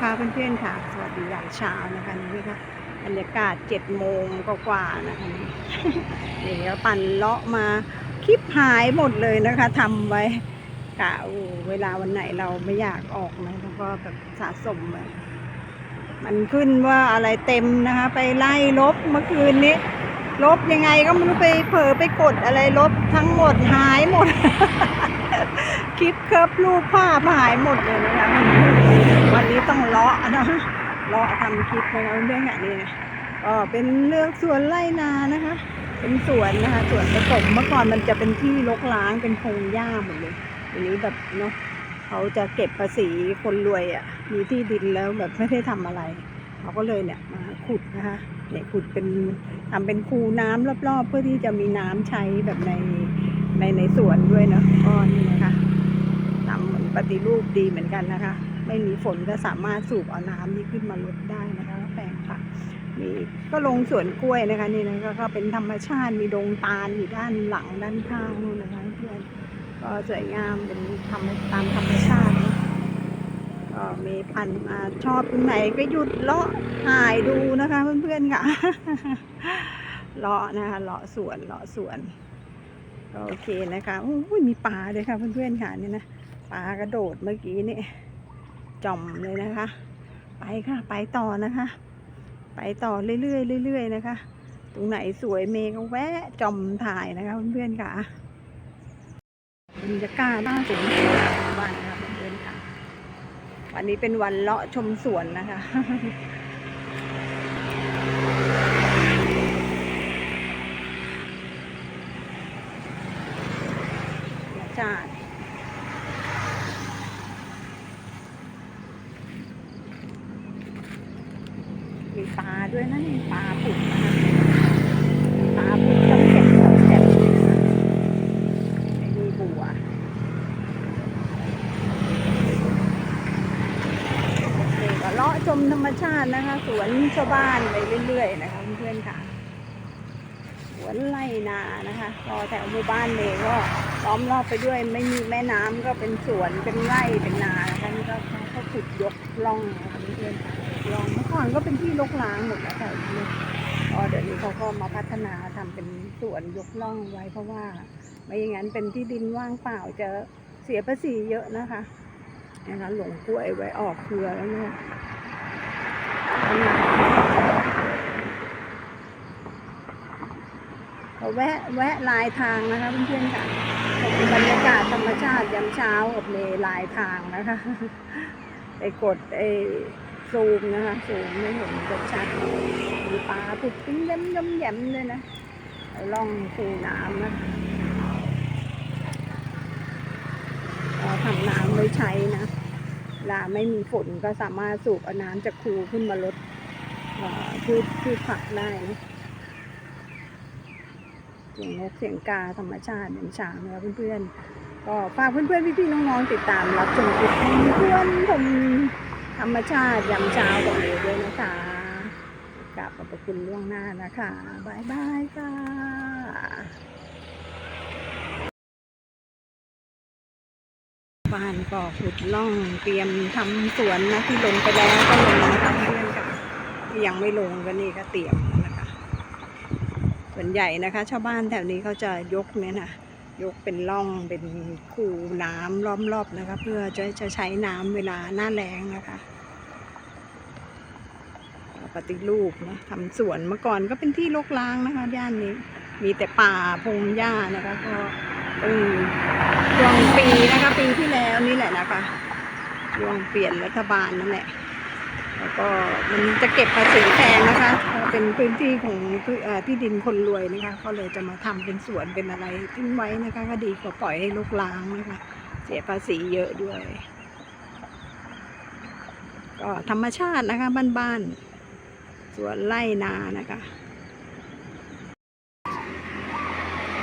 คะเพื่อนๆค่ะ สวัสดียามเช้านะคะนี่ค่ะบรรยากาศเจ็ดโมงกว่าๆนะคะนี่แล้วปั่นเลาะมาคลิปหายหมดเลยนะคะทำไว้กะเวลาวันไหนเราไม่อยากออกนะแล้วก็แบบสะสมไว้มันขึ้นว่าอะไรเต็มนะคะ ไปไล่ลบเมื่อคืนนี้ ลบยังไงก็ไม่รู้ไปเผลอไปกดอะไรลบทั้งหมดหายหมด คลิปเคิร์ฟรูปภาพหายหมดเลยนะคะวันนี้ต้องเลาะนะเลาะทำคลิปนะคะเพื่อนๆค่ะนี่นะก็เป็นเรื่องสวนไร่นานะคะ เป็นสวนนะคะสวนผสมเมื่อก่อนมันจะเป็นที่รกร้างเป็นพงหญ้าหมดเลยทีนี้แบบเนาะเขาจะเก็บภาษีคนรวยอะ มีที่ดินแล้วแบบไม่ได้ทำอะไร เขาก็เลยเนี่ยมาขุดนะคะเนี่ยขุดเป็นทำเป็นคูน้ำรอบๆ เพื่อที่จะมีน้ำใช้แบบในในในสวนด้วยเนาะก็นี่นะคะทำเหมือน ปฏิรูปดีเหมือนกันนะคะ ไม่มีฝนก็สามารถสูบเอาน้ำนี้ขึ้นมาลดได้นะคะแปลงผักนี่ก็ลงสวนกล้วยนะคะนี่นะก็ก็เป็นธรรมชาติมีดงตาลอยู่ด้านหลังด้านข้างนู่นนะคะเพื่อนก็สวยงามเป็นธรรมตามธรรมชาติก็มีพันธุ์มาชอบตรงไหนก็หยุดเลาะถ่ายดูนะคะ เพื่อนๆค่ะเลาะนะคะเลาะสวนเลาะสวนโอเคนะคะอุ้ยมีปลาเลยค่ะเพื่อนๆค่ะนี่นะ ปลากระโดดเมื่อกี้นี่จอมเลยนะคะ ไปค่ะ ไปต่อนะคะ ไปต่อเรื่อยๆเรื่อยๆนะคะ ตรงไหนสวยเมย์ก็แวะจอมถ่ายนะคะเพื่อนๆค่ะบรรยากาศน่าสนใจบ้านนะคะเพื่อนๆค่ะ วันนี้เป็นวันเลาะชมสวนนะคะบรรยา มีปลาด้วยนะมีปลาผุดนะคะปลาผุดจำแก่จำแก่เลยนะคะไม่มีบัวนี่ก็เลาะชมธรรมชาตินะคะ สวนชาวบ้านไปเรื่อยๆนะคะเพื่อนๆค่ะสวนไร่นานะคะก็แถวหมู่บ้านเลยก็ล้อมรอบไปด้วยไม่มีแม่น้ำก็เป็นสวนเป็นไร่เป็นนานะคะนี่ก็เขาขุดยกล่องนะคะเพื่อนๆค่ะ ลองเมื่อก่อนก็เป็นที่รกร้างหมดแล้วค่ะนี่ก็เดี๋ยวนี้เขาก็มาพัฒนาทำเป็นสวนยกล่องไว้เพราะว่า ไม่อย่างนั้นเป็นที่ดินว่างเปล่าจะเสียภาษีเยอะนะคะนะคะหลงกล้วยไว้ออกเครือแล้วเนี่ยก็แวะแวะลายทางนะคะเพื่อนๆค่ะเป็นบรรยากาศธรรมชาติยามเช้ากับเลลายทางนะคะไปกดไอ ซูมนะคะซูมไม่เห็นชัดมีปลาผุดติ้งเย้มย้มแย้มเลยนะล่องคูน้ำนะทำน้ำไว้ใช้นะเวลาไม่มีฝนก็สามารถสูบเอาน้ำจากคูขึ้นมาลดเอ่อพืชพืชผักได้นะเสียงนกเสียงกาธรรมชาติเหมือนช้างนะคะเพื่อนๆก็ฝากเพื่อนๆพี่ๆน้องๆติดตามรับชมคลิปของเพื่อนผม ธรรมชาติยามเช้ากับเอด้วยนะคะกราบขอบคุณล่วงหน้านะคะบายบายค่ะบ้านก็ขุดล่องเตรียมทำสวนนะที่ลงไปแล้วก็ลงนะคะเพื่อนค่ะที่ยังไม่ลงก็นี่ก็เตรียมนะคะส่วนใหญ่นะคะ ชาวบ้านแถวนี้เขาจะยกเนี่ยนะ ยกเป็นร่องเป็นคูน้ำล้อมรอบนะคะ เพื่อจะจะใช้น้ำเวลาหน้าแล้งนะคะปฏิรูปนะทำสวนเมื่อก่อนก็เป็นที่รกร้างนะคะ ย่านนี้ มีแต่ป่าพงหญ้านะคะก็เออช่วงปีนะคะปีที่แล้วนี่แหละนะคะช่วงเปลี่ยนรัฐบาลนั่นแหละ แล้วก็มันจะเก็บภาษีแพงนะคะเป็นพื้นที่ของที่ดินคนรวยนะคะ ก็เลยจะมาทำเป็นสวนเป็นอะไรทิ้งไว้นะคะ ก็ดีกว่าปล่อยให้รกร้างนะคะ เสียภาษีเยอะด้วย ก็ธรรมชาตินะคะ บ้านๆสวนไร่นานะคะ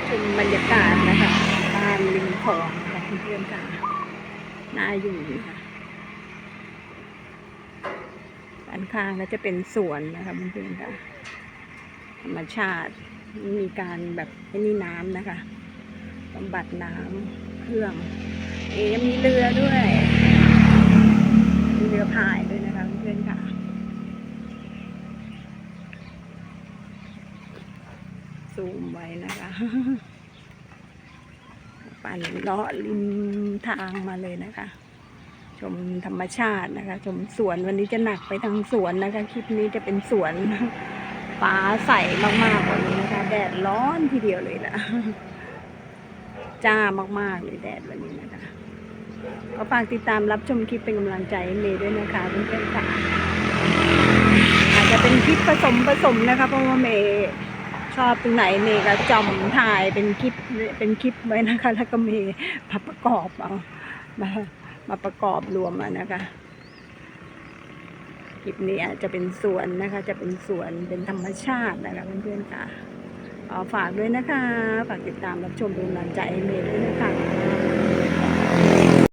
ชมบรรยากาศนะคะบ้านริมคลองนะคะเพื่อนๆค่ะน่าอยู่นะคะ ข้างแล้วจะเป็นสวนนะคะเพื่อนๆค่ะธรรมชาติมีการแบบไม่นี่น้ำนะคะบำบัดน้ำเครื่อง เอ๋มีเรือด้วยมีเรือพายด้วยนะคะเพื่อนๆค่ะซูมไว้นะคะปั่นเลาะริมทางมาเลยนะคะ ชมธรรมชาตินะคะ ชมสวนวันนี้จะหนักไปทางสวนนะคะ คลิปนี้จะเป็นสวนฟ้าใสมากๆวันนี้นะคะ แดดร้อนทีเดียวเลยนะจ้ามากๆเลยแดดวันนี้นะคะก็ฝากติดตามรับชมคลิปเป็นกำลังใจเมย์ด้วยนะคะเพื่อนๆค่ะอาจจะเป็นคลิปผสมผสมนะคะ เพราะว่าเมย์ชอบตรงไหนเมย์ก็จำถ่ายเป็นคลิปเป็นคลิปไว้นะคะ แล้วก็เมย์ประกอบเอา มาประกอบรวมอะนะคะคลิปนี้อาจจะเป็นสวนนะคะ จะเป็นสวนเป็นธรรมชาตินะคะเพื่อนๆค่ะฝากด้วยนะคะ ฝากติดตามรับชมเป็นกำลังใจให้เมย์ด้วยนะคะ